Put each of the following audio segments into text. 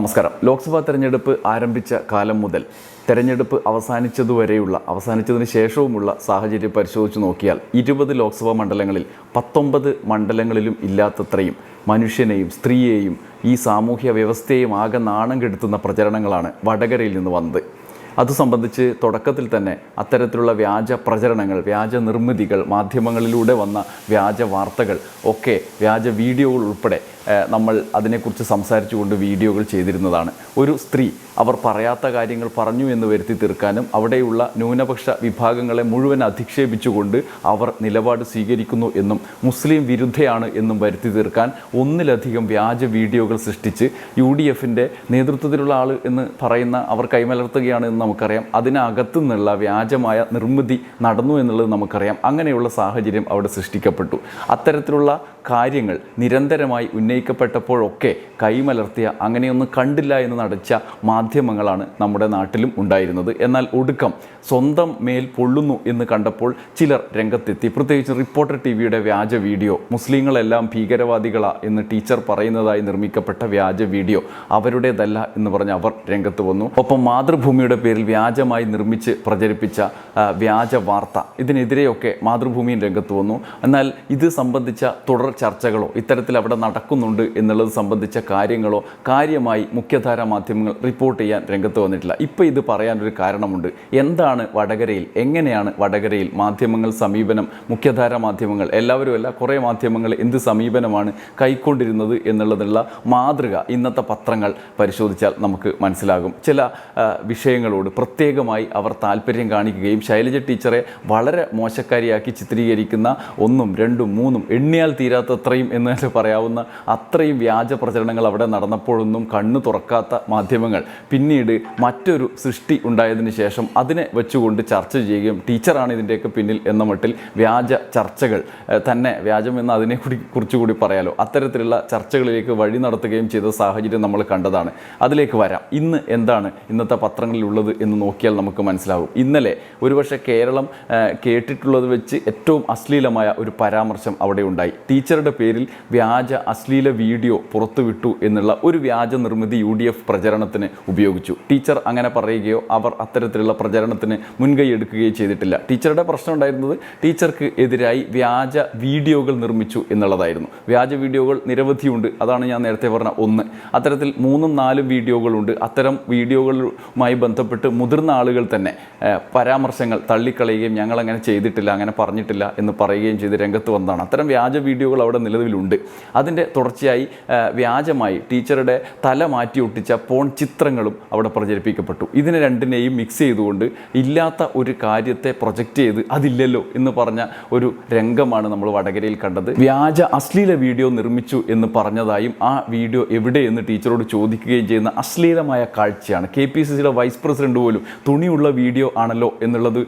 നമസ്കാരം. ലോക്സഭാ തെരഞ്ഞെടുപ്പ് ആരംഭിച്ച കാലം മുതൽ തെരഞ്ഞെടുപ്പ് അവസാനിച്ചതുവരെയുള്ള അവസാനിച്ചതിന് ശേഷവുമുള്ള സാഹചര്യം പരിശോധിച്ച് നോക്കിയാൽ ഇരുപത് ലോക്സഭാ മണ്ഡലങ്ങളിൽ പത്തൊമ്പത് മണ്ഡലങ്ങളിലും ഇല്ലാത്തത്രയും മനുഷ്യനെയും സ്ത്രീയെയും ഈ സാമൂഹ്യ വ്യവസ്ഥയെയും ആകെ നാണം കെടുത്തുന്ന പ്രചരണങ്ങളാണ് വടകരയിൽ നിന്ന് വന്നത്. അത് സംബന്ധിച്ച് തുടക്കത്തിൽ തന്നെ അത്തരത്തിലുള്ള വ്യാജ പ്രചരണങ്ങൾ വ്യാജ നിർമ്മിതികൾ മാധ്യമങ്ങളിലൂടെ വന്ന വ്യാജ വാർത്തകൾ ഒക്കെ വ്യാജ വീഡിയോകൾ ഉൾപ്പെടെ നമ്മൾ അതിനെക്കുറിച്ച് സംസാരിച്ചുകൊണ്ട് വീഡിയോകൾ ചെയ്തിരുന്നതാണ്. ഒരു സ്ത്രീ അവർ പറയാത്ത കാര്യങ്ങൾ പറഞ്ഞു എന്ന് വരുത്തി തീർക്കാനും അവിടെയുള്ള ന്യൂനപക്ഷ വിഭാഗങ്ങളെ മുഴുവൻ അധിക്ഷേപിച്ചുകൊണ്ട് അവർ നിലപാട് സ്വീകരിക്കുന്നു എന്നും മുസ്ലിം വിരുദ്ധയാണ് എന്നും വരുത്തി തീർക്കാൻ ഒന്നിലധികം വ്യാജ വീഡിയോകൾ സൃഷ്ടിച്ച് യു ഡി എഫിന്റെ നേതൃത്വത്തിലുള്ള ആൾ എന്ന് പറയുന്ന അവർ കൈമലർത്തുകയാണ് എന്ന് നമുക്കറിയാം. അതിനകത്തു നിന്നുള്ള വ്യാജമായ നിർമ്മിതി നടന്നു എന്നുള്ളത് നമുക്കറിയാം. അങ്ങനെയുള്ള സാഹചര്യം അവിടെ സൃഷ്ടിക്കപ്പെട്ടു. അത്തരത്തിലുള്ള കാര്യങ്ങൾ നിരന്തരമായി ഉന്നയിക്കപ്പെട്ടപ്പോഴൊക്കെ കൈമലർത്തിയ അങ്ങനെയൊന്നും കണ്ടില്ല എന്ന് നടച്ച മാധ്യമങ്ങളാണ് നമ്മുടെ നാട്ടിലും ഉണ്ടായിരുന്നത്. എന്നാൽ ഒടുക്കം സ്വന്തം മേൽ പൊള്ളുന്നു എന്ന് കണ്ടപ്പോൾ ചിലർ രംഗത്തെത്തി. പ്രത്യേകിച്ച് റിപ്പോർട്ടർ ടി വിയുടെ വ്യാജ വീഡിയോ മുസ്ലിങ്ങളെല്ലാം ഭീകരവാദികളാ എന്ന് ടീച്ചർ പറയുന്നതായി നിർമ്മിക്കപ്പെട്ട വ്യാജ വീഡിയോ അവരുടേതല്ല എന്ന് പറഞ്ഞ് അവർ രംഗത്ത് വന്നു. ഒപ്പം മാതൃഭൂമിയുടെ പേരിൽ വ്യാജമായി നിർമ്മിച്ച് പ്രചരിപ്പിച്ച വ്യാജ വാർത്ത ഇതിനെതിരെയൊക്കെ മാതൃഭൂമിയും രംഗത്ത് വന്നു. എന്നാൽ ഇത് സംബന്ധിച്ച തുടർ ചർച്ചകളോ ഇത്തരത്തിൽ അവിടെ നടക്കുന്നുണ്ട് എന്നുള്ളത് സംബന്ധിച്ച കാര്യങ്ങളോ കാര്യമായി മുഖ്യധാരാ മാധ്യമങ്ങൾ റിപ്പോർട്ട് ചെയ്യാൻ രംഗത്ത് വന്നിട്ടില്ല. ഇപ്പോൾ ഇത് പറയാനൊരു കാരണമുണ്ട്. എന്താണ് വടകരയിൽ? എങ്ങനെയാണ് വടകരയിൽ മാധ്യമങ്ങൾ സമീപനം? മുഖ്യധാരാ മാധ്യമങ്ങൾ എല്ലാവരും അല്ല കുറേ മാധ്യമങ്ങൾ എന്ത് സമീപനമാണ് കൈക്കൊണ്ടിരുന്നത് എന്നുള്ളതിനുള്ള മാതൃക ഇന്നത്തെ പത്രങ്ങൾ പരിശോധിച്ചാൽ നമുക്ക് മനസ്സിലാകും. ചില വിഷയങ്ങളോട് പ്രത്യേകമായി അവർ താല്പര്യം കാണിക്കുകയും ശൈലജ ടീച്ചറെ വളരെ മോശക്കാരിയാക്കി ചിത്രീകരിക്കുന്ന ഒന്നും രണ്ടും മൂന്നും എണ്ണിയാൽ തീരാത്തത്രയും എന്ന് പറയാവുന്ന അത്രയും വ്യാജ പ്രചരണങ്ങൾ അവിടെ നടന്നപ്പോഴൊന്നും കണ്ണു തുറക്കാത്ത മാധ്യമങ്ങൾ. പിന്നീട് മറ്റൊരു സൃഷ്ടി ഉണ്ടായതിന് ശേഷം അതിനെ വെച്ചുകൊണ്ട് ചർച്ച ചെയ്യുകയും ടീച്ചറാണ് ഇതിന്റെയൊക്കെ പിന്നിൽ എന്ന മട്ടിൽ വ്യാജ ചർച്ചകൾ തന്നെ വ്യാജം എന്ന് അതിനെ കൂടി കുറിച്ചുകൂടി പറയാലോ. അത്തരത്തിലുള്ള ചർച്ചകളിലേക്ക് വഴി നടത്തുകയും ചെയ്ത സാഹചര്യം നമ്മൾ കണ്ടതാണ്. അതിലേക്ക് വരാം. ഇന്ന് എന്താണ് ഇന്നത്തെ പത്രങ്ങളിലുള്ളത് എന്ന് നോക്കിയാൽ നമുക്ക് മനസ്സിലാവും. ഇന്നലെ ഒരുപക്ഷെ കേരളം കേട്ടിട്ടുള്ളത് വെച്ച് ഏറ്റവും അശ്ലീലമായ ഒരു പരാമർശം അവിടെ ഉണ്ടായി. ടീച്ചറുടെ പേരിൽ വ്യാജ അശ്ലീല വീഡിയോ പുറത്തുവിട്ടു എന്നുള്ള ഒരു വ്യാജ നിർമ്മിതി യു ഡി എഫ് പ്രചരണത്തിന് ഉപയോഗിച്ചു. ടീച്ചർ അങ്ങനെ പറയുകയോ അവർ അത്തരത്തിലുള്ള പ്രചരണത്തിന് മുൻകൈ എടുക്കുകയോ ചെയ്തിട്ടില്ല. ടീച്ചറുടെ പ്രശ്നം ഉണ്ടായിരുന്നത് ടീച്ചർക്ക് എതിരായി വ്യാജ വീഡിയോകൾ നിർമ്മിച്ചു എന്നുള്ളതായിരുന്നു. വ്യാജ വീഡിയോകൾ നിരവധിയുണ്ട്. അതാണ് ഞാൻ നേരത്തെ പറഞ്ഞ ഒന്ന്. അത്തരത്തിൽ മൂന്നും നാലും വീഡിയോകളുണ്ട്. അത്തരം വീഡിയോകളുമായി ബന്ധപ്പെട്ട് മുതിർന്ന ആളുകൾ തന്നെ പരാമർശങ്ങൾ തള്ളിക്കളയുകയും ഞങ്ങൾ അങ്ങനെ ചെയ്തിട്ടില്ല അങ്ങനെ പറഞ്ഞിട്ടില്ല എന്ന് പറയുകയും ചെയ്ത് രംഗത്ത് വന്നതാണ്. അത്തരം വ്യാജ വീഡിയോകൾ അവിടെ നിലവിലുണ്ട്. അതിന്റെ തുടർച്ചയായി വ്യാജമായി ടീച്ചറുടെ തല മാറ്റി ഒട്ടിച്ച പോൺ ചിത്രങ്ങളും അവിടെ പ്രചരിപ്പിക്കപ്പെട്ടു. ഇതിനെ രണ്ടിനെയും മിക്സ് ചെയ്തുകൊണ്ട് ഇല്ലാത്ത ഒരു കാര്യത്തെ പ്രൊജക്റ്റ് ചെയ്ത് അതില്ലല്ലോ എന്ന് പറഞ്ഞ ഒരു രംഗമാണ് നമ്മൾ വടകരയിൽ കണ്ടത്. വ്യാജ അശ്ലീല വീഡിയോ നിർമ്മിച്ചു എന്ന് പറഞ്ഞതായും ആ വീഡിയോ എവിടെ എന്ന് ടീച്ചറോട് ചോദിക്കുകയും ചെയ്യുന്ന അശ്ലീലമായ കാഴ്ചയാണ്. കെ പി സി സിയുടെ വൈസ് പ്രസിഡന്റ് പോലും തുണിയുള്ള വീഡിയോ ആണല്ലോ എന്നുള്ളത്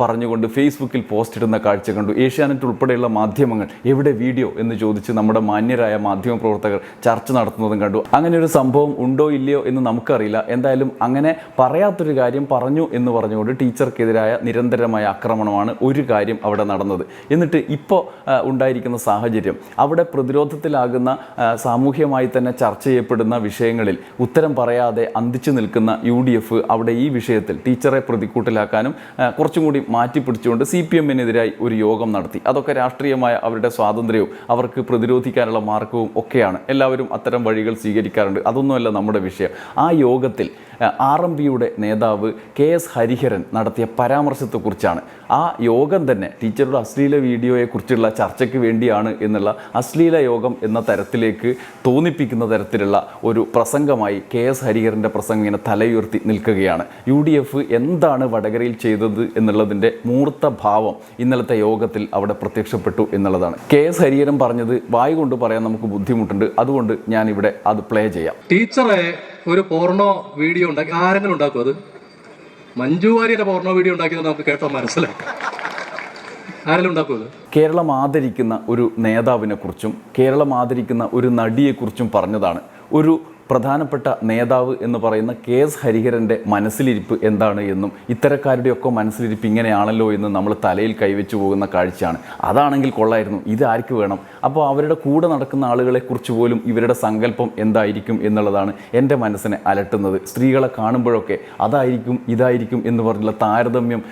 പറഞ്ഞുകൊണ്ട് ഫേസ്ബുക്കിൽ പോസ്റ്റ് ഇടുന്ന കാഴ്ച കണ്ടു. ഏഷ്യാനെറ്റ് ഉൾപ്പെടെയുള്ള മാധ്യമങ്ങൾ എവിടെ വീഡിയോ എന്ന് ചോദിച്ച് നമ്മുടെ മാന്യരായ മാധ്യമ പ്രവർത്തകർ ചർച്ച നടത്തുന്നതും കണ്ടു. അങ്ങനെ ഒരു സംഭവം ഉണ്ടോ ഇല്ലയോ എന്ന് നമുക്കറിയില്ല. എന്തായാലും അങ്ങനെ പറയാത്തൊരു കാര്യം പറഞ്ഞു എന്ന് പറഞ്ഞുകൊണ്ട് ടീച്ചർക്കെതിരായ നിരന്തരമായ ആക്രമണമാണ് ഒരു കാര്യം അവിടെ നടന്നത്. എന്നിട്ട് ഇപ്പോൾ ഉണ്ടായിരിക്കുന്ന സാഹചര്യം അവിടെ പ്രതിരോധത്തിലാകുന്ന സാമൂഹ്യമായി തന്നെ ചർച്ച ചെയ്യപ്പെടുന്ന വിഷയങ്ങളിൽ ഉത്തരം പറയാതെ അന്തിച്ചു നിൽക്കുന്ന യു ഡി എഫ് അവിടെ ഈ വിഷയത്തിൽ ടീച്ചറെ പ്രതിക്കൂട്ടിലാക്കാനും കുറച്ചും കൂടി മാറ്റിപ്പിടിച്ചുകൊണ്ട് സി പി എമ്മിനെതിരായി ഒരു യോഗം നടത്തി. അതൊക്കെ രാഷ്ട്രീയമായ അവരുടെ സ്വാതന്ത്ര്യവും അവർക്ക് പ്രതിരോധിക്കാനുള്ള മാർഗവും ഒക്കെയാണ്. എല്ലാവരും അത്തരം വഴികൾ സ്വീകരിക്കാറുണ്ട്. അതൊന്നുമല്ല നമ്മുടെ വിഷയം. ആ യോഗത്തിൽ ആർ എം പിയുടെ നേതാവ് കെ എസ് ഹരിഹരൻ നടത്തിയ പരാമർശത്തെക്കുറിച്ചാണ്. ആ യോഗം തന്നെ ടീച്ചറുടെ അശ്ലീല വീഡിയോയെക്കുറിച്ചുള്ള ചർച്ചയ്ക്ക് വേണ്ടിയാണ് എന്നുള്ള അശ്ലീല യോഗം എന്ന തരത്തിലേക്ക് തോന്നിപ്പിക്കുന്ന തരത്തിലുള്ള ഒരു പ്രസംഗമായി കെ എസ് ഹരിഹരന്റെ പ്രസംഗം ഇങ്ങനെ തലയുയർത്തി നിൽക്കുകയാണ്. യു ഡി എഫ് എന്താണ് വടകരയിൽ ചെയ്തത് എന്നുള്ളതിന്റെ മൂർത്ത ഭാവം ഇന്നലത്തെ യോഗത്തിൽ അവിടെ പ്രത്യക്ഷപ്പെട്ടു എന്നുള്ളതാണ്. കെ എസ് ഹരിഹരൻ പറഞ്ഞത് വായി കൊണ്ട് പറയാൻ നമുക്ക് ബുദ്ധിമുട്ടുണ്ട്. അതുകൊണ്ട് ഞാൻ ഇവിടെ അത് പ്ലേ ചെയ്യാം. ടീച്ചറെ ഒരു പോർണോ വീഡിയോ ഉണ്ടാക്കി ആരെങ്കിലും ഉണ്ടാക്കും അത്? മഞ്ജു വാര്യരുടെ പോർണോ വീഡിയോ ഉണ്ടാക്കിയത് നമുക്ക് കേട്ടോ അത്? കേരളം ആദരിക്കുന്ന ഒരു നേതാവിനെ കുറിച്ചും കേരളം ആദരിക്കുന്ന ഒരു നടിയെക്കുറിച്ചും പറഞ്ഞതാണ്. ഒരു പ്രധാനപ്പെട്ട നേതാവ് എന്ന് പറയുന്ന കെ എസ് ഹരിഹരന്റെ മനസ്സിലിരിപ്പ് എന്താണ് എന്നും ഇത്തരക്കാരുടെയൊക്കെ മനസ്സിലിരിപ്പ് ഇങ്ങനെയാണല്ലോ എന്ന് നമ്മൾ തലയിൽ കൈവച്ചു പോകുന്ന കാഴ്ചയാണ്. അതാണെങ്കിൽ കൊള്ളായിരുന്നു. ഇത് ആർക്ക് വേണം? അപ്പോൾ അവരുടെ കൂടെ നടക്കുന്ന ആളുകളെക്കുറിച്ച് പോലും ഇവരുടെ സങ്കല്പം എന്തായിരിക്കും എന്നുള്ളതാണ് എന്റെ മനസ്സിനെ അലട്ടുന്നത്. സ്ത്രീകളെ കാണുമ്പോഴൊക്കെ അതായിരിക്കും ഇതായിരിക്കും എന്ന് പറഞ്ഞുള്ള താരതമ്യം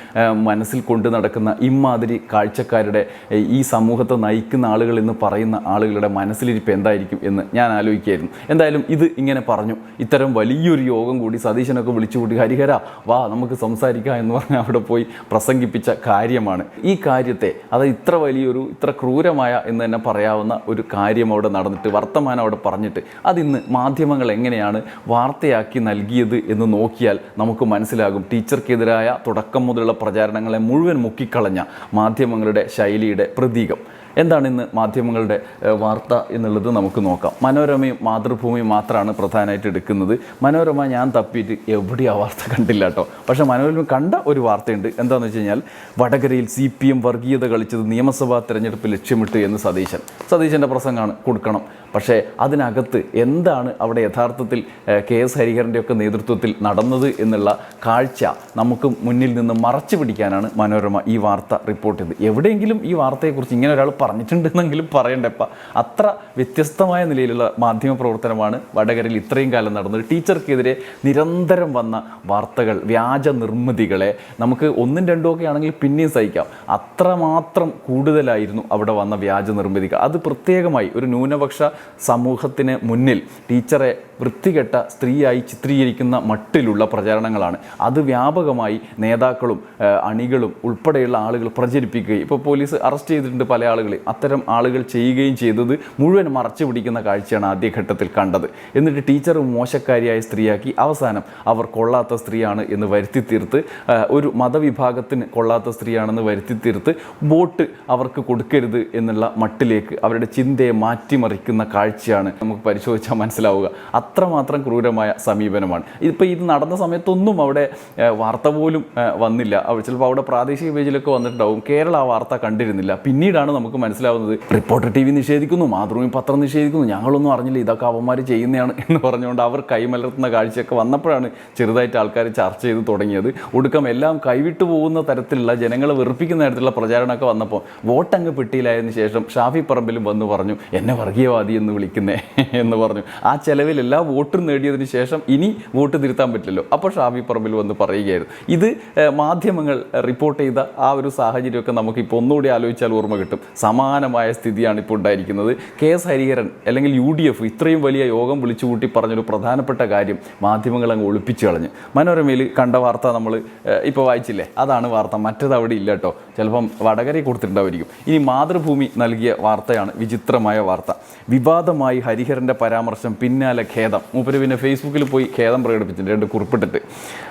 മനസ്സിൽ കൊണ്ടു നടക്കുന്ന ഇമാതിരി കാഴ്ചക്കാരുടെ ഈ സമൂഹത്തെ നയിക്കുന്ന ആളുകൾ എന്ന് പറയുന്ന ആളുകളുടെ മനസ്സിലിരിപ്പ് എന്തായിരിക്കും എന്ന് ഞാൻ ആലോചിക്കുകയായിരുന്നു. എന്തായാലും ഇത് ഇങ്ങനെ പറഞ്ഞു. ഇത്തരം വലിയൊരു യോഗം കൂടി സതീശനൊക്കെ വിളിച്ചു കൂട്ടി ഹരിഹര വാ നമുക്ക് സംസാരിക്കാം എന്ന് പറഞ്ഞ് അവിടെ പോയി പ്രസംഗിപ്പിച്ച കാര്യമാണ്. ഈ കാര്യത്തെ അത് ഇത്ര വലിയൊരു ഇത്ര ക്രൂരമായ എന്ന് തന്നെ പറയാവുന്ന ഒരു കാര്യം അവിടെ നടന്നിട്ട് വർത്തമാനം അവിടെ പറഞ്ഞിട്ട് അതിന്ന് മാധ്യമങ്ങൾ എങ്ങനെയാണ് വാർത്തയാക്കി നൽകിയത് എന്ന് നോക്കിയാൽ നമുക്ക് മനസ്സിലാകും. ടീച്ചർക്കെതിരായ തുടക്കം മുതലുള്ള പ്രചാരണങ്ങളെ മുഴുവൻ മുക്കിക്കളഞ്ഞ മാധ്യമങ്ങളുടെ ശൈലിയുടെ പ്രതീകം. എന്താണ് ഇന്ന് മാധ്യമങ്ങളുടെ വാർത്ത എന്നുള്ളത് നമുക്ക് നോക്കാം. മനോരമയും മാതൃഭൂമിയും മാത്രമാണ് പ്രധാനമായിട്ട് എടുക്കുന്നത്. മനോരമ ഞാൻ തപ്പിയിട്ട് എവിടെ ആ വാർത്ത കണ്ടില്ല കേട്ടോ പക്ഷേ മനോരമ കണ്ട ഒരു വാർത്തയുണ്ട്. എന്താണെന്ന് വെച്ച് കഴിഞ്ഞാൽ വടകരയിൽ സി പി എം വർഗീയത കളിച്ചത് നിയമസഭാ തെരഞ്ഞെടുപ്പ് ലക്ഷ്യമിട്ട് എന്ന് സതീശൻ. സതീശന്റെ പ്രസംഗമാണ് കൊടുക്കണം. പക്ഷേ അതിനകത്ത് എന്താണ് അവിടെ യഥാർത്ഥത്തിൽ കെ എസ് ഹരിഹരന്റെയൊക്കെ നേതൃത്വത്തിൽ നടന്നത് എന്നുള്ള കാഴ്ച നമുക്ക് മുന്നിൽ നിന്ന് മറച്ചു പിടിക്കാനാണ് മനോരമ ഈ വാർത്ത റിപ്പോർട്ട് ചെയ്തത്. എവിടെയെങ്കിലും ഈ വാർത്തയെക്കുറിച്ച് ഇങ്ങനെ ഒരാൾ പറഞ്ഞിട്ടുണ്ടെന്നെങ്കിലും പറയണ്ടപ്പ അത്ര വ്യത്യസ്തമായ നിലയിലുള്ള മാധ്യമ പ്രവർത്തനമാണ് വടകരയിൽ ഇത്രയും കാലം നടന്നത്. ടീച്ചർക്കെതിരെ നിരന്തരം വന്ന വാർത്തകൾ വ്യാജ നിർമ്മിതികളെ നമുക്ക് ഒന്നും രണ്ടും ഒക്കെ ആണെങ്കിൽ പിന്നെയും സഹിക്കാം. അത്രമാത്രം കൂടുതലായിരുന്നു അവിടെ വന്ന വ്യാജ നിർമ്മിതികൾ. അത് പ്രത്യേകമായി ഒരു ന്യൂനപക്ഷ സമൂഹത്തിന് മുന്നിൽ ടീച്ചറെ വൃത്തികെട്ട സ്ത്രീയായി ചിത്രീകരിക്കുന്ന മട്ടിലുള്ള പ്രചാരണങ്ങളാണ്. അത് വ്യാപകമായി നേതാക്കളും അണികളും ഉൾപ്പെടെയുള്ള ആളുകൾ പ്രചരിപ്പിക്കുകയും ഇപ്പോൾ പോലീസ് അറസ്റ്റ് ചെയ്തിട്ടുണ്ട് പല ആളുകളെ. അത്തരം ആളുകൾ ചെയ്യുകയും ചെയ്തത് മുഴുവൻ മറച്ചു പിടിക്കുന്ന കാഴ്ചയാണ് ആദ്യഘട്ടത്തിൽ കണ്ടത്. എന്നിട്ട് ടീച്ചർ മോശക്കാരിയായ സ്ത്രീയാക്കി അവസാനം അവർ കൊള്ളാത്ത സ്ത്രീയാണ് എന്ന് വരുത്തി തീർത്ത് ഒരു മതവിഭാഗത്തിന് കൊള്ളാത്ത സ്ത്രീയാണെന്ന് വരുത്തി തീർത്ത് വോട്ട് അവർക്ക് കൊടുക്കരുത് എന്നുള്ള മട്ടിലേക്ക് അവരുടെ ചിന്തയെ മാറ്റിമറിക്കുന്ന കാഴ്ചയാണ്. നമുക്ക് പരിശോധിച്ചാൽ മനസ്സിലാവുക. അത്രമാത്രം ക്രൂരമായ സമീപനമാണ്. ഇപ്പോൾ ഇത് നടന്ന സമയത്തൊന്നും അവിടെ വാർത്ത പോലും വന്നില്ല. ചിലപ്പോൾ അവിടെ പ്രാദേശിക പേജിലൊക്കെ വന്നിട്ടുണ്ടാവും. കേരള ആ വാർത്ത കണ്ടിരുന്നില്ല. പിന്നീടാണ് നമുക്ക് മനസ്സിലാവുന്നത് റിപ്പോർട്ടർ ടി വി നിഷേധിക്കുന്നു മാതൃഭൂമി പത്രം നിഷേധിക്കുന്നു ഞങ്ങളൊന്നും അറിഞ്ഞില്ല ഇതൊക്കെ അവന്മാർ ചെയ്യുന്നതാണ് എന്ന് പറഞ്ഞുകൊണ്ട് അവർ കൈമലർത്തുന്ന കാഴ്ചയൊക്കെ വന്നപ്പോഴാണ് ചെറുതായിട്ട് ആൾക്കാർ ചർച്ച ചെയ്ത് തുടങ്ങിയത്. ഒടുക്കം എല്ലാം കൈവിട്ടു പോകുന്ന തരത്തിലുള്ള ജനങ്ങളെ വെറുപ്പിക്കുന്ന തരത്തിലുള്ള പ്രചാരണമൊക്കെ വന്നപ്പോൾ വോട്ടങ്ങ് പെട്ടിയിലായതിനു ശേഷം ഷാഫി പറമ്പിലും വന്ന് പറഞ്ഞു എന്നെ വർഗീയവാദി എന്ന് വിളിക്കുന്നേ എന്ന് പറഞ്ഞു. ആ ചെലവിൽ എല്ലാ വോട്ടും നേടിയതിന് ശേഷം ഇനി വോട്ട് തിരുത്താൻ പറ്റില്ലല്ലോ. അപ്പോൾ ഷാഫി പറമ്പിൽ വന്ന് പറയുകയായിരുന്നു. ഇത് മാധ്യമങ്ങൾ റിപ്പോർട്ട് ചെയ്ത ആ ഒരു സാഹചര്യമൊക്കെ നമുക്ക് ഇപ്പോൾ ഒന്നുകൂടി ആലോചിച്ചാൽ ഓർമ്മ കിട്ടും. സമാനമായ സ്ഥിതിയാണ് ഇപ്പോൾ ഉണ്ടായിരിക്കുന്നത്. കെ എസ് ഹരിഹരൻ അല്ലെങ്കിൽ യു ഡി എഫ് ഇത്രയും വലിയ യോഗം വിളിച്ചുകൂട്ടി പറഞ്ഞൊരു പ്രധാനപ്പെട്ട കാര്യം മാധ്യമങ്ങൾ അങ്ങ് ഒളിപ്പിച്ചു കളഞ്ഞ്. മനോരമയിൽ കണ്ട വാർത്ത നമ്മൾ ഇപ്പോൾ വായിച്ചില്ലേ? അതാണ് വാർത്ത. മറ്റത് അവിടെ ഇല്ല കേട്ടോ. ചിലപ്പം വടകരയെ കൊടുത്തിട്ടുണ്ടാവുമായിരിക്കും. ഇനി മാതൃഭൂമി നൽകിയ വാർത്തയാണ് വിചിത്രമായ വാർത്ത. വിവാദമായി ഹരിഹരന്റെ പരാമർശം പിന്നാലെ ഖേദം. മൂപ്പര് പിന്നെ ഫേസ്ബുക്കിൽ പോയി ഖേദം പ്രകടിപ്പിച്ചിട്ടുണ്ട്. രണ്ട് കുറിപ്പിട്ടിട്ട്.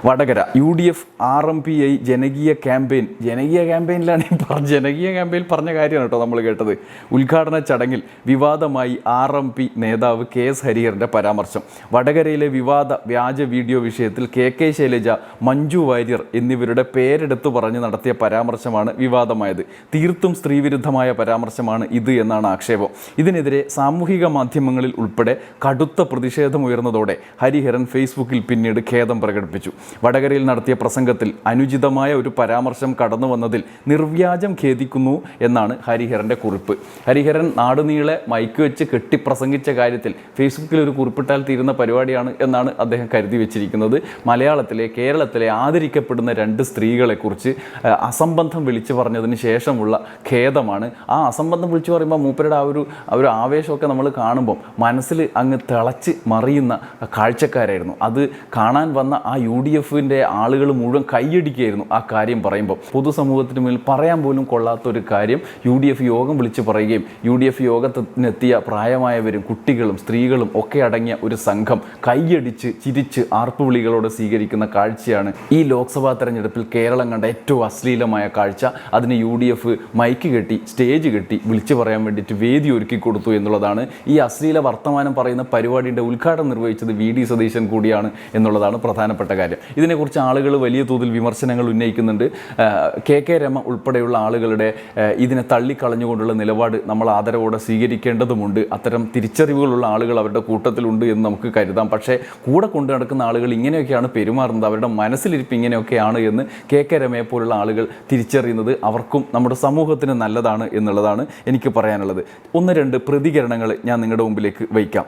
Vadakara U D F R M P I ജനകീയ ക്യാമ്പയിൻ. ജനകീയ ക്യാമ്പയിനിലാണ് പറഞ്ഞ ജനകീയ ക്യാമ്പയിൻ പറഞ്ഞ കാര്യമാണ് കേട്ടോ നമ്മൾ കേട്ടത്. ഉദ്ഘാടന ചടങ്ങിൽ വിവാദമായി ആർ എം പി നേതാവ് കെ എസ് ഹരിഹറിന്റെ പരാമർശം. വടകരയിലെ വിവാദ വ്യാജ വീഡിയോ വിഷയത്തിൽ കെ കെ ശൈലജ മഞ്ജു വാര്യർ എന്നിവരുടെ പേരെടുത്ത് പറഞ്ഞ് നടത്തിയ പരാമർശമാണ് വിവാദമായത്. തീർത്തും സ്ത്രീവിരുദ്ധമായ പരാമർശമാണ് ഇത് എന്നാണ് ആക്ഷേപം. ഇതിനെതിരെ സാമൂഹിക മാധ്യമങ്ങളിൽ ഉൾപ്പെടെ കടുത്ത പ്രതിഷേധമുയർന്നതോടെ ഹരിഹരൻ ഫേസ്ബുക്കിൽ പിന്നീട് ഖേദം പ്രകടിപ്പിച്ചു. വടകരയിൽ നടത്തിയ പ്രസംഗത്തിൽ അനുചിതമായ ഒരു പരാമർശം കടന്നു വന്നതിൽ നിർവ്യാജം ഖേദിക്കുന്നു എന്നാണ് ഹരിഹരന്റെ കുറിപ്പ്. ഹരിഹരൻ നാടുനീളെ മൈക്ക് വെച്ച് കെട്ടിപ്രസംഗിച്ച കാര്യത്തിൽ ഫേസ്ബുക്കിൽ ഒരു കുറിപ്പിട്ടാൽ തീരുന്ന പരിപാടിയാണ് എന്നാണ് അദ്ദേഹം കരുതി വെച്ചിരിക്കുന്നത്. മലയാളത്തിലെ കേരളത്തിലെ ആദരിക്കപ്പെടുന്ന രണ്ട് സ്ത്രീകളെക്കുറിച്ച് അസംബന്ധം വിളിച്ചു പറഞ്ഞതിന് ശേഷമുള്ള ഖേദമാണ്. ആ അസംബന്ധം വിളിച്ചു പറയുമ്പോൾ മൂപ്പരുടെ ആ ഒരു ആ ഒരു ആവേശമൊക്കെ നമ്മൾ കാണുമ്പോൾ മനസ്സിൽ അങ്ങ് തിളച്ച് മറിയുന്ന കാഴ്ചക്കാരായിരുന്നു. അത് കാണാൻ വന്ന ആ യു ഡി എഫിന്റെ ആളുകൾ മുഴുവൻ കൈയടിക്കുകയായിരുന്നു ആ കാര്യം പറയുമ്പോൾ. പൊതുസമൂഹത്തിന് മുന്നിൽ പറയാൻ പോലും കൊള്ളാത്ത ഒരു കാര്യം യു ഡി എഫ് യോഗം വിളിച്ച് പറയുകയും യു ഡി എഫ് യോഗത്തിനെത്തിയ പ്രായമായവരും കുട്ടികളും സ്ത്രീകളും ഒക്കെ അടങ്ങിയ ഒരു സംഘം കൈയടിച്ച് ചിരിച്ച് ആർപ്പുവിളികളോട് സ്വീകരിക്കുന്ന കാഴ്ചയാണ് ഈ ലോക്സഭാ തെരഞ്ഞെടുപ്പിൽ കേരളം കണ്ട ഏറ്റവും അശ്ലീലമായ കാഴ്ച. അതിന് യു ഡി എഫ് മൈക്ക് കെട്ടി സ്റ്റേജ് കെട്ടി വിളിച്ചു പറയാൻ വേണ്ടിയിട്ട് വേദി ഒരുക്കി കൊടുത്തു എന്നുള്ളതാണ് ഈ അശ്ലീല വർത്തമാനം പറയുന്ന പരിപാടിയുടെ ഉദ്ഘാടനം നിർവഹിച്ചത് വി ഡി സതീശൻ കൂടിയാണ് എന്നുള്ളതാണ് പ്രധാനപ്പെട്ട കാര്യം. ഇതിനെക്കുറിച്ച് ആളുകൾ വലിയ തോതിൽ വിമർശനങ്ങൾ ഉന്നയിക്കുന്നുണ്ട്. കെ കെ രമ ഉൾപ്പെടെയുള്ള ആളുകളുടെ ഇതിനെ തള്ളിക്കളഞ്ഞുകൊണ്ടുള്ള നിലപാട് നമ്മൾ ആദരവോടെ സ്വീകരിക്കേണ്ടതുമുണ്ട്. അത്തരം തിരിച്ചറിവുകളുള്ള ആളുകൾ അവരുടെ കൂട്ടത്തിലുണ്ട് എന്ന് നമുക്ക് കരുതാം. പക്ഷേ കൂടെ കൊണ്ടു നടക്കുന്ന ആളുകൾ ഇങ്ങനെയൊക്കെയാണ് പെരുമാറുന്നത്. അവരുടെ മനസ്സിലിരിപ്പ് ഇങ്ങനെയൊക്കെയാണ് എന്ന് കെ കെ രമയെ പോലുള്ള ആളുകൾ തിരിച്ചറിയുന്നത് അവർക്കും നമ്മുടെ സമൂഹത്തിന് നല്ലതാണ് എന്നുള്ളതാണ് എനിക്ക് പറയാനുള്ളത്. ഒന്ന് രണ്ട് പ്രതികരണങ്ങൾ ഞാൻ നിങ്ങളുടെ മുമ്പിലേക്ക് വയ്ക്കാം.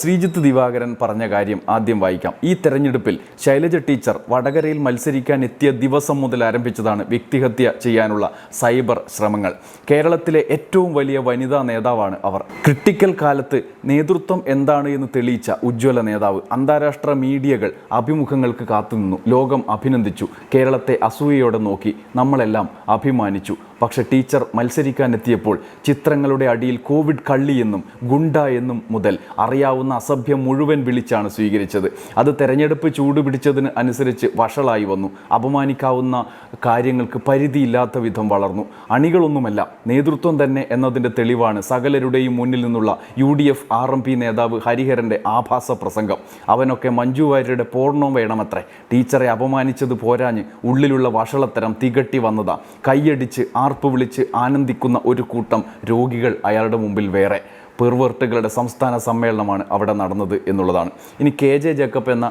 ശ്രീജിത്ത് ദിവാകരൻ പറഞ്ഞ കാര്യം ആദ്യം വായിക്കാം. ഈ തെരഞ്ഞെടുപ്പിൽ ശൈലജ ടീച്ചർ വടകരയിൽ മത്സരിക്കാൻ എത്തിയ ദിവസം മുതൽ ആരംഭിച്ചതാണ് വ്യക്തിഹത്യ ചെയ്യാനുള്ള സൈബർ ശ്രമങ്ങൾ. കേരളത്തിലെ ഏറ്റവും വലിയ വനിതാ നേതാവാണ് അവർ. ക്രിട്ടിക്കൽ കാലത്ത് നേതൃത്വം എന്താണ് എന്ന് തെളിയിച്ച ഉജ്ജ്വല നേതാവ് അന്താരാഷ്ട്ര മീഡിയകൾ അഭിമുഖങ്ങൾക്ക് കാത്തുനിന്നു. ലോകം അഭിനന്ദിച്ചു. കേരളത്തെ അസൂയയോടെ നോക്കി നമ്മളെല്ലാം അഭിമാനിച്ചു. പക്ഷെ ടീച്ചർ മത്സരിക്കാനെത്തിയപ്പോൾ ചിത്രങ്ങളുടെ അടിയിൽ കോവിഡ് കള്ളിയെന്നും ഗുണ്ട എന്നും മുതൽ അറിയാവുന്ന അസഭ്യം മുഴുവൻ വിളിച്ചാണ് സ്വീകരിച്ചത്. അത് തെരഞ്ഞെടുപ്പ് ചൂടുപിടിച്ചതിന് അനുസരിച്ച് വഷളായി വന്നു. അപമാനിക്കാവുന്ന കാര്യങ്ങൾക്ക് പരിധിയില്ലാത്ത വിധം വളർന്നു. അണികളൊന്നുമല്ല നേതൃത്വം തന്നെ എന്നതിന്റെ തെളിവാണ് സകലരുടെയും മുന്നിൽ നിന്നുള്ള U D F R M P നേതാവ് ഹരിഹരന്റെ ആഭാസ പ്രസംഗം. അവനൊക്കെ മഞ്ജു വാര്യരുടെ പൂർണം വേണമത്രേ. ടീച്ചറെ അപമാനിച്ചത് പോരാഞ്ഞ് ഉള്ളിലുള്ള വഷളത്തരം തികട്ടി വന്നതാ. കൈയടിച്ച് ആർപ്പ് വിളിച്ച് ആനന്ദിക്കുന്ന ഒരു കൂട്ടം രോഗികൾ അയാളുടെ മുമ്പിൽ വേറെ. പെർവേർട്ടുകളുടെ സംസ്ഥാന സമ്മേളനമാണ് അവിടെ നടന്നത് എന്നുള്ളതാണ്. ഇനി കെ ജെ ജേക്കബ് എന്ന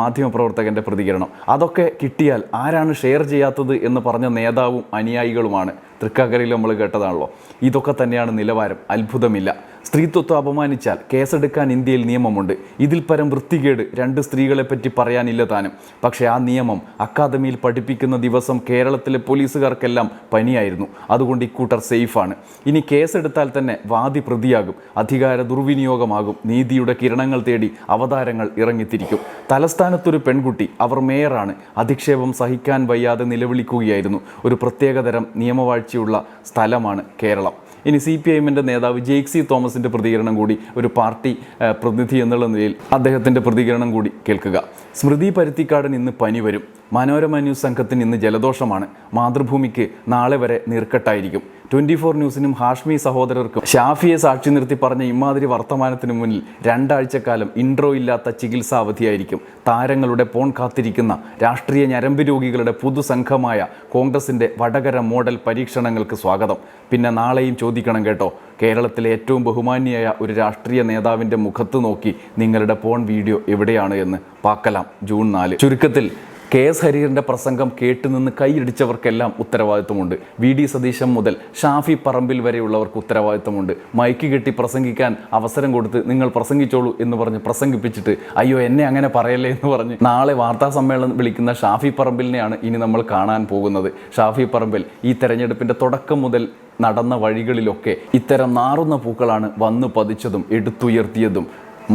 മാധ്യമപ്രവർത്തകന്റെ പ്രതികരണം. അതൊക്കെ കിട്ടിയാൽ ആരാണ് ഷെയർ ചെയ്യാത്തത് എന്ന് പറഞ്ഞ നേതാവും അനുയായികളുമാണ്. തൃക്കാക്കരയിൽ നമ്മൾ കേട്ടതാണല്ലോ. ഇതൊക്കെ തന്നെയാണ് നിലവാരം. അത്ഭുതമില്ല. സ്ത്രീത്വത്തെ അപമാനിച്ചാൽ കേസെടുക്കാൻ ഇന്ത്യയിൽ നിയമമുണ്ട്. ഇതിൽ പരം വൃത്തികേട് രണ്ട് സ്ത്രീകളെ പറ്റി പറയാനില്ല താനും. പക്ഷേ ആ നിയമം അക്കാദമിയിൽ പഠിപ്പിക്കുന്ന ദിവസം കേരളത്തിലെ പോലീസുകാർക്കെല്ലാം പനിയായിരുന്നു. അതുകൊണ്ട് ഇക്കൂട്ടർ സേഫാണ്. ഇനി കേസെടുത്താൽ തന്നെ വാദി പ്രതിയാകും. അധികാര ദുർവിനിയോഗമാകും. നീതിയുടെ കിരണങ്ങൾ തേടി അവതാരങ്ങൾ ഇറങ്ങിത്തിരിക്കും. തലസ്ഥാനത്തൊരു പെൺകുട്ടി അവർ മേയറാണ്. അധിക്ഷേപം സഹിക്കാൻ വയ്യാതെ നിലവിളിക്കുകയായിരുന്നു. ഒരു പ്രത്യേകതരം നിയമവാഴ്ചയുള്ള സ്ഥലമാണ് കേരളം. ഇനി സി പി ഐഎമ്മിന്റെ നേതാവ് ജെയ്ക്സി തോമസിന്റെ പ്രതികരണം കൂടി ഒരു പാർട്ടി പ്രതിനിധി എന്നുള്ള നിലയിൽ അദ്ദേഹത്തിന്റെ പ്രതികരണം കൂടി കേൾക്കുക. സ്മൃതി പരുത്തിക്കാടൻ ഇന്ന് പനി വരും. മനോരമ ന്യൂസ് സംഘത്തിന് ഇന്ന് ജലദോഷമാണ്. മാതൃഭൂമിക്ക് നാളെ വരെ നീർക്കെട്ടായിരിക്കും. ട്വന്റി ഫോർ ന്യൂസിനും ഹാഷ്മി സഹോദരർക്കും ഷാഫിയെ സാക്ഷി നിർത്തി പറഞ്ഞ ഇമാതിരി വർത്തമാനത്തിന് മുന്നിൽ രണ്ടാഴ്ചക്കാലം ഇൻട്രോ ഇല്ലാത്ത ചികിത്സാ അവധിയായിരിക്കും താരങ്ങളുടെ പോൺ കാത്തിരിക്കുന്ന രാഷ്ട്രീയ ഞരമ്പ് രോഗികളുടെ പുതുസംഘമായ കോൺഗ്രസിന്റെ വടകര മോഡൽ പരീക്ഷണങ്ങൾക്ക് സ്വാഗതം. പിന്നെ നാളെയും ചോദിക്കണം കേട്ടോ. കേരളത്തിലെ ഏറ്റവും ബഹുമാന്യായ ഒരു രാഷ്ട്രീയ നേതാവിന്റെ മുഖത്ത് നോക്കി നിങ്ങളുടെ പോൺ വീഡിയോ എവിടെയാണ് എന്ന്. പാക്കലാം ജൂൺ നാല്. ചുരുക്കത്തിൽ കെ എസ് ഹരീറിന്റെ പ്രസംഗം കേട്ടുനിന്ന് കൈയടിച്ചവർക്കെല്ലാം ഉത്തരവാദിത്വമുണ്ട്. വി ഡി സതീശൻ മുതൽ ഷാഫി പറമ്പിൽ വരെയുള്ളവർക്ക് ഉത്തരവാദിത്വമുണ്ട്. മൈക്ക് കെട്ടി പ്രസംഗിക്കാൻ അവസരം കൊടുത്ത് നിങ്ങൾ പ്രസംഗിച്ചോളൂ എന്ന് പറഞ്ഞ് പ്രസംഗിപ്പിച്ചിട്ട് അയ്യോ എന്നെ അങ്ങനെ പറയല്ലേ എന്ന് പറഞ്ഞ് നാളെ വാർത്താ സമ്മേളനം വിളിക്കുന്ന ഷാഫി പറമ്പിലിനെയാണ് ഇനി നമ്മൾ കാണാൻ പോകുന്നത്. ഷാഫി പറമ്പിൽ ഈ തെരഞ്ഞെടുപ്പിന്റെ തുടക്കം മുതൽ നടന്ന വഴികളിലൊക്കെ ഇത്തരം നാറുന്ന പൂക്കളാണ് വന്നു പതിച്ചതും എടുത്തുയർത്തിയതും.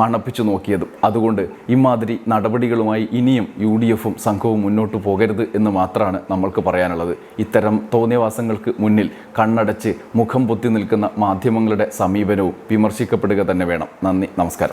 മണപ്പിച്ചു നോക്കിയതും. അതുകൊണ്ട് ഇമാതിരി നടപടികളുമായി ഇനിയും യു ഡി എഫും സംഘവും മുന്നോട്ട് പോകരുത് എന്ന് മാത്രമാണ് നമ്മൾക്ക് പറയാനുള്ളത്. ഇത്തരം തോന്നിയവാസങ്ങൾക്ക് മുന്നിൽ കണ്ണടച്ച് മുഖം പൊത്തി നിൽക്കുന്ന മാധ്യമങ്ങളുടെ സമീപനവും വിമർശിക്കപ്പെടുക തന്നെ വേണം. നന്ദി നമസ്കാരം.